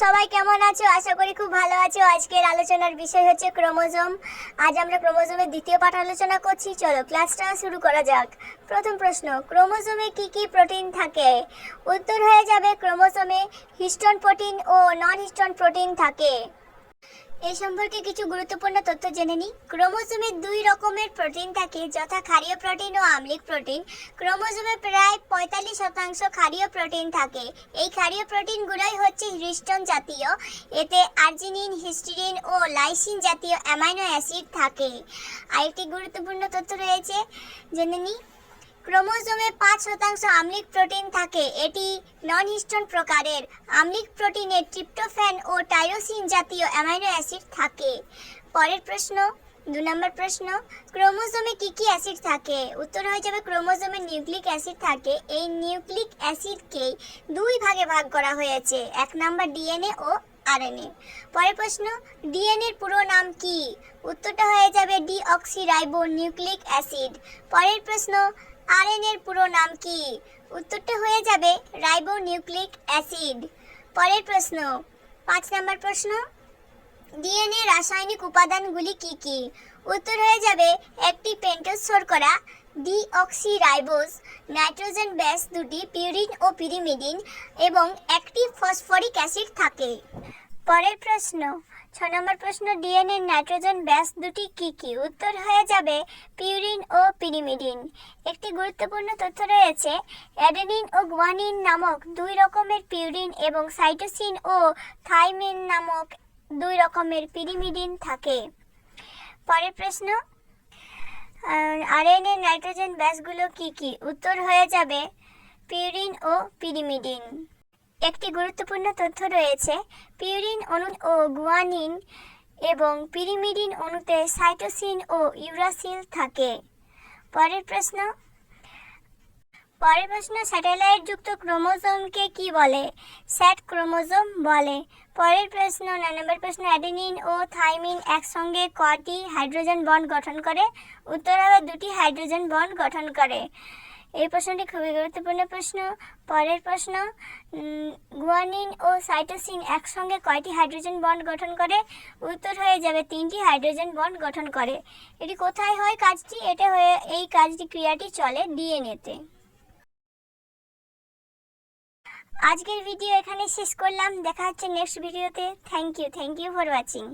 সবাই কেমন আছো? আশা করি খুব ভালো আছো। আজকের আলোচনার বিষয় হচ্ছে ক্রোমোজোম। আজ আমরা ক্রোমোজোমের দ্বিতীয় পাঠ আলোচনা করছি। চলো ক্লাসটা শুরু করা যাক। প্রথম প্রশ্ন, ক্রোমোজোমে কি কি প্রোটিন থাকে? উত্তর হয়ে যাবে ক্রোমোজোমে হিস্টন প্রোটিন ও নন হিস্টন প্রোটিন থাকে। এই সম্পর্কে কিছু গুরুত্বপূর্ণ তথ্য জেনে নিই ক্রোমোজোমে দুই রকমের প্রোটিন থাকে যথা ক্ষারীয় প্রোটিন ও আম্লিক প্রোটিন। ক্রোমোজোমে প্রায় পঁয়তাল্লিশ শতাংশ ক্ষারীয় প্রোটিন থাকে। এই ক্ষারীয় প্রোটিনগুলোই হচ্ছে হিস্টোন জাতীয়। এতে আর্জিনিন হিস্টিডিন ও লাইসিন জাতীয় অ্যামাইনো অ্যাসিড থাকে। আরেকটি গুরুত্বপূর্ণ তথ্য রয়েছে, জেনে নিই। ক্রোমোজোমে পাঁচ শতাংশ আম্লিক প্রোটিন থাকে। এটি নন হিস্টোন প্রকারের। আম্লিক প্রোটিনে ট্রিপ্টোফ্যান ও টাইরোসিন জাতীয় অ্যামাইনো অ্যাসিড থাকে। পরের প্রশ্ন, দু নম্বর প্রশ্ন, ক্রোমোজোমে কি কি অ্যাসিড থাকে? উত্তর হয়ে যাবে ক্রোমোজোমে নিউক্লিক অ্যাসিড থাকে। এই নিউক্লিক অ্যাসিডকেই দুই ভাগে ভাগ করা হয়েছে, এক নম্বর ডিএনএ ও আরএনএ। পরের প্রশ্ন, ডিএনএ এর পুরো নাম কি? উত্তরটা হয়ে যাবে ডিঅক্সিরাইবো নিউক্লিক অ্যাসিড। পরের প্রশ্ন আরএনএ এর পুরো নাম কি? উত্তরটা হয়ে যাবে রাইবো নিউক্লিক অ্যাসিড। পরের প্রশ্ন। পাঁচ নম্বর প্রশ্ন। ডিএনএ রাসায়নিক উপাদানগুলি কি কি? উত্তর হয়ে যাবে একটি পেন্টোজ শর্করা, ডিঅক্সিরাইবোজ, নাইট্রোজেন ব্যাস দুটি, পিউরিন ও পিরিমিডিন এবং একটি ফসফরিক অ্যাসিড থাকে। পরের প্রশ্ন, ছ নম্বর প্রশ্ন, ডিএনএ, নাইট্রোজেন, ব্যাস দুটি কি কি? উত্তর হয়ে যাবে পিউরিন ও পিরিমিডিন। একটি গুরুত্বপূর্ণ তথ্য রয়েছে, অ্যাডেনিন ও গুয়ানিন নামক দুই রকমের পিউরিন এবং সাইটোসিন ও থাইমিন নামক দুই রকমের পিরিমিডিন থাকে। পরের প্রশ্ন আরএনএ, নাইট্রোজেন, ব্যাসগুলো কি কি? উত্তর হয়ে যাবে পিউরিন ও পিরিমিডিন। একটি গুরুত্বপূর্ণ তথ্য রয়েছে। পিউরিন অণু ও গুয়ানিন এবং পিরিমিডিন অণুতে সাইটোসিন ও ইউরাসিল থাকে। পরের প্রশ্ন পরের প্রশ্ন স্যাটেলাইট যুক্ত ক্রোমোজোমকে কি বলে? স্যাট ক্রোমোজোম বলে। পরের প্রশ্ন নয় নম্বর প্রশ্ন, অ্যাডেনিন ও থাইমিন একসঙ্গে কটি হাইড্রোজেন বন্ড গঠন করে? উত্তর হবে, দুটি হাইড্রোজেন বন্ড গঠন করে। এই প্রশ্নটি খুবই গুরুত্বপূর্ণ প্রশ্ন। পরের প্রশ্ন গুয়ানিন ও সাইটোসিন একসঙ্গে কয়টি হাইড্রোজেন বন্ড গঠন করে? উত্তর হয়ে যাবে তিনটি হাইড্রোজেন বন্ড গঠন করে। এটি কোথায় হয় কাজটি? এটা হয়ে, এই কাজটি ক্রিয়াটি চলে ডিএনএতে। আজকের ভিডিও এখানে শেষ করলাম। দেখা হচ্ছে নেক্সট ভিডিওতে। Thank you thank you for watching